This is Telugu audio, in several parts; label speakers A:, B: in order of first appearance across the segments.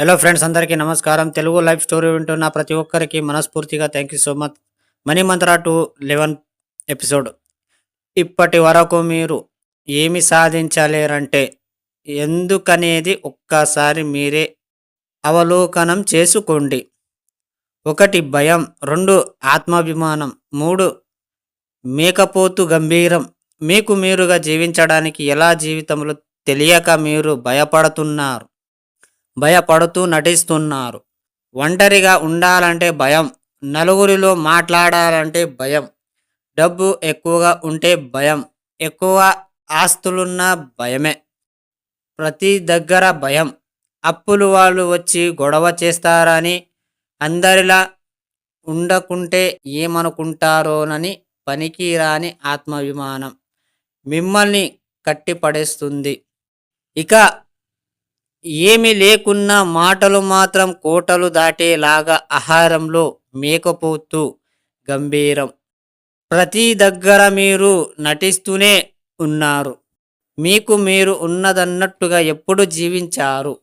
A: హలో ఫ్రెండ్స్ అందరికీ నమస్కారం. తెలుగు లైఫ్ స్టోరీ వింటున్న ప్రతి ఒక్కరికి మనస్ఫూర్తిగా thank you so much money mantra two eleven episode ఇప్పటి వరకు మీరు ఏమి సాధించలేరంటే ఎందుకనేది ఒక్కసారి మీరే అవలోకనం చేసుకోండి. ఒకటి భయం రెండు ఆత్మాభిమానం మూడు మేకపోతు గంభీరం. మీకు మీరుగా జీవించడానికి ఎలా జీవితంలో తెలియక మీరు భయపడుతున్నారు? భయపడుతూ నటిస్తున్నారు. ఒంటరిగా ఉండాలంటే భయం నలుగురిలో మాట్లాడాలంటే భయం డబ్బు ఎక్కువగా ఉంటే భయం ఎక్కువ ఆస్తులున్న భయమే. ప్రతి దగ్గర భయం అప్పులు వాళ్ళు వచ్చి గొడవ చేస్తారని అందరిలా ఉండకుంటే ఏమనుకుంటారోనని పనికిరాని ఆత్మాభిమానం మిమ్మల్ని కట్టిపడేస్తుంది. ఇక ఏమి లేకున్నా మాటలు మాత్రం కోటలు దాటేలాగా ఆహారంలో మేకపోతూ గంభీరం. ప్రతి దగ్గర మీరు నటిస్తూనే ఉన్నారు. మీకు మీరు ఉన్నదన్నట్టుగా ఎప్పుడు జీవించారు?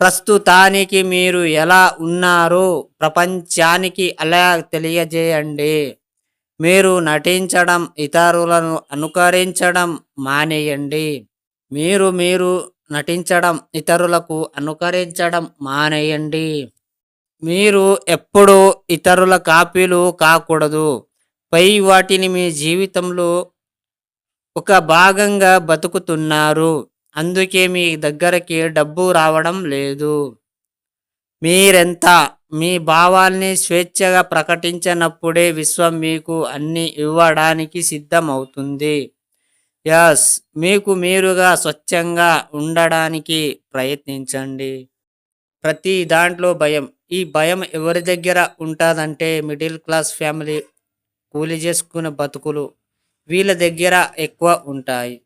A: ప్రస్తుతానికి మీరు ఎలా ఉన్నారో ప్రపంచానికి అలా తెలియజేయండి. మీరు నటించడం ఇతరులను అనుకరించడం మానేయండి. మీరు మీరు నటించడం ఇతరులకు అనుకరించడం మానేయండి. మీరు ఎప్పుడూ ఇతరుల కాపీలు కాకూడదు. పై వాటిని మీ జీవితంలో ఒక భాగంగా బతుకుతున్నారు. అందుకే మీ దగ్గరకి డబ్బు రావడం లేదు. మీరెంత మీ భావాల్ని స్వేచ్ఛగా ప్రకటించినప్పుడే విశ్వం మీకు అన్ని ఇవ్వడానికి సిద్ధమవుతుంది. యాస్ మీకు మీరుగా స్వచ్ఛంగా ఉండడానికి ప్రయత్నించండి. ప్రతి దాంట్లో భయం. ఈ భయం ఎవరి దగ్గర ఉంటుందంటే మిడిల్ క్లాస్ ఫ్యామిలీ కూలి చేసుకునే బతుకులు వీళ్ళ దగ్గర ఎక్కువ ఉంటాయి.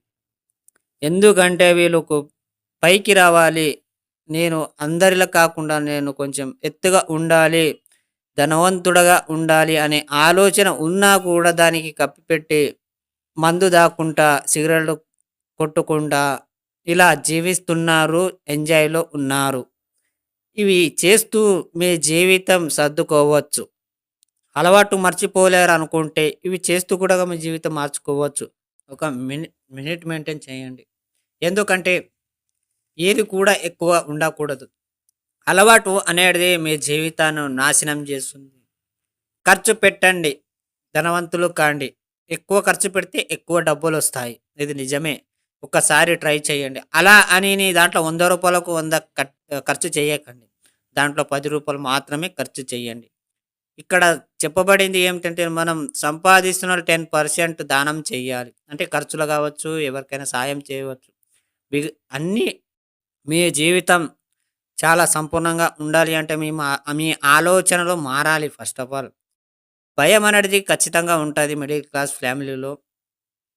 A: ఎందుకంటే వీళ్ళకు పైకి రావాలి. నేను అందరిలా కాకుండా నేను కొంచెం ఎత్తుగా ఉండాలి. ధనవంతుడగా ఉండాలి అనే ఆలోచన ఉన్నా కూడా దానికి కప్పిపెట్టి మందు దాక్కుంటా సిగరెట్లు కొట్టుకుంటా ఇలా జీవిస్తున్నారు ఎంజాయ్లో ఉన్నారు. ఇవి చేస్తూ మీ జీవితం సర్దుకోవచ్చు. అలవాటు మర్చిపోలేరు అనుకుంటే ఇవి చేస్తూ కూడా మీ జీవితం మార్చుకోవచ్చు. ఒక మినిట్ మినిట్ మెయింటైన్ చేయండి. ఎందుకంటే ఏది కూడా ఎక్కువ ఉండకూడదు. అలవాటు అనేది మీ జీవితాన్ని నాశనం చేస్తుంది. ఖర్చు పెట్టండి. ధనవంతులు కాండి. ఎక్కువ ఖర్చు పెడితే ఎక్కువ డబ్బులు వస్తాయి. ఇది నిజమే. ఒక్కసారి ట్రై చేయండి. అలా అని నీ దాంట్లో వంద రూపాయలకు వంద ఖర్చు చేయకండి. దాంట్లో పది రూపాయలు మాత్రమే ఖర్చు చేయండి. ఇక్కడ చెప్పబడింది ఏమిటంటే మనం సంపాదిస్తున్న టెన్ పర్సెంట్ దానం చేయాలి. అంటే ఖర్చులు కావచ్చు ఎవరికైనా సాయం చేయవచ్చు. అన్నీ మీ జీవితం చాలా సంపూర్ణంగా ఉండాలి అంటే మీ మా- మీ ఆలోచనలు మారాలి ఫస్ట్ ఆఫ్ ఆల్. భయం అనేది ఖచ్చితంగా ఉంటుంది మిడిల్ క్లాస్ ఫ్యామిలీలో.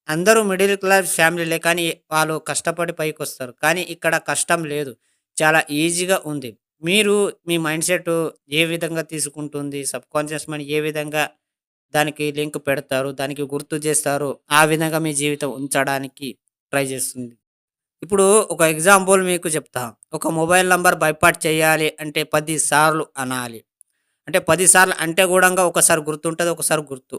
A: అందరూ మిడిల్ క్లాస్ ఫ్యామిలీలే కానీ వాళ్ళు కష్టపడి పైకి వస్తారు కానీ ఇక్కడ కష్టం లేదు. చాలా ఈజీగా ఉంది. మీరు మీ మైండ్ సెట్ ఏ విధంగా తీసుకుంటుంది? సబ్ కాన్షియస్ మైండ్ ఏ విధంగా దానికి లింక్ పెడతారు? దానికి గుర్తు చేస్తారు? ఆ విధంగా మీ జీవితం ఉంచడానికి ట్రై చేస్తుంది. ఇప్పుడు ఒక ఎగ్జాంపుల్ మీకు చెప్తా. ఒక మొబైల్ నంబర్ బైపాట్ చేయాలి అంటే పది సార్లు అనాలి. అంటే పదిసార్లు అంటే కూడా ఒకసారి గుర్తుంటుంది ఒకసారి గుర్తు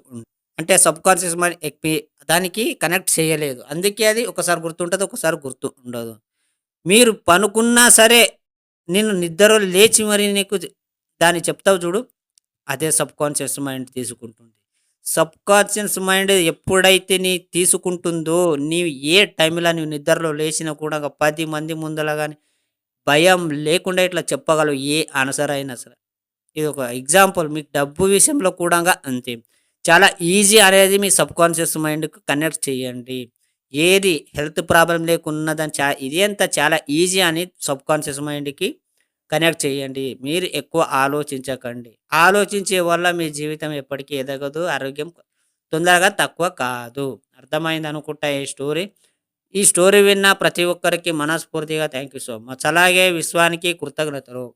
A: అంటే సబ్ కాన్షియస్ మైండ్ ఎక్పి దానికి కనెక్ట్ చేయలేదు. అందుకే అది ఒకసారి గుర్తుంటుంది ఒకసారి గుర్తు ఉండదు. మీరు పనుకున్నా సరే నేను నిద్ర లేచి మరి నీకు దాన్ని చెప్తావు చూడు. అదే సబ్ కాన్షియస్ మైండ్ తీసుకుంటుంది. సబ్ కాన్షియస్ మైండ్ ఎప్పుడైతే నీ తీసుకుంటుందో నీవు ఏ టైంలో నీవు నిద్రలో లేచినా కూడా పది మంది ముందల కానీ భయం లేకుండా ఇట్లా చెప్పగలవు ఏ ఆన్సర్ అయినా సరే. ఇది ఒక ఎగ్జాంపుల్. మీకు డబ్బు విషయంలో కూడా అంతే. చాలా ఈజీ అనేది మీ సబ్ కాన్షియస్ మైండ్కి కనెక్ట్ చేయండి. ఏది హెల్త్ ప్రాబ్లం లేకున్నదని చా ఇది అంతా చాలా ఈజీ అని సబ్ కాన్షియస్ మైండ్కి కనెక్ట్ చేయండి. మీరు ఎక్కువ ఆలోచించకండి. ఆలోచించే వల్ల మీ జీవితం ఎప్పటికీ ఎదగదు ఆరోగ్యం తొందరగా తక్కువ కాదు. అర్థమైంది అనుకుంటా ఈ స్టోరీ? ఈ స్టోరీ విన్న ప్రతి ఒక్కరికి మనస్ఫూర్తిగా థ్యాంక్ యూ సో మచ్. అలాగే విశ్వానికి కృతజ్ఞతలు.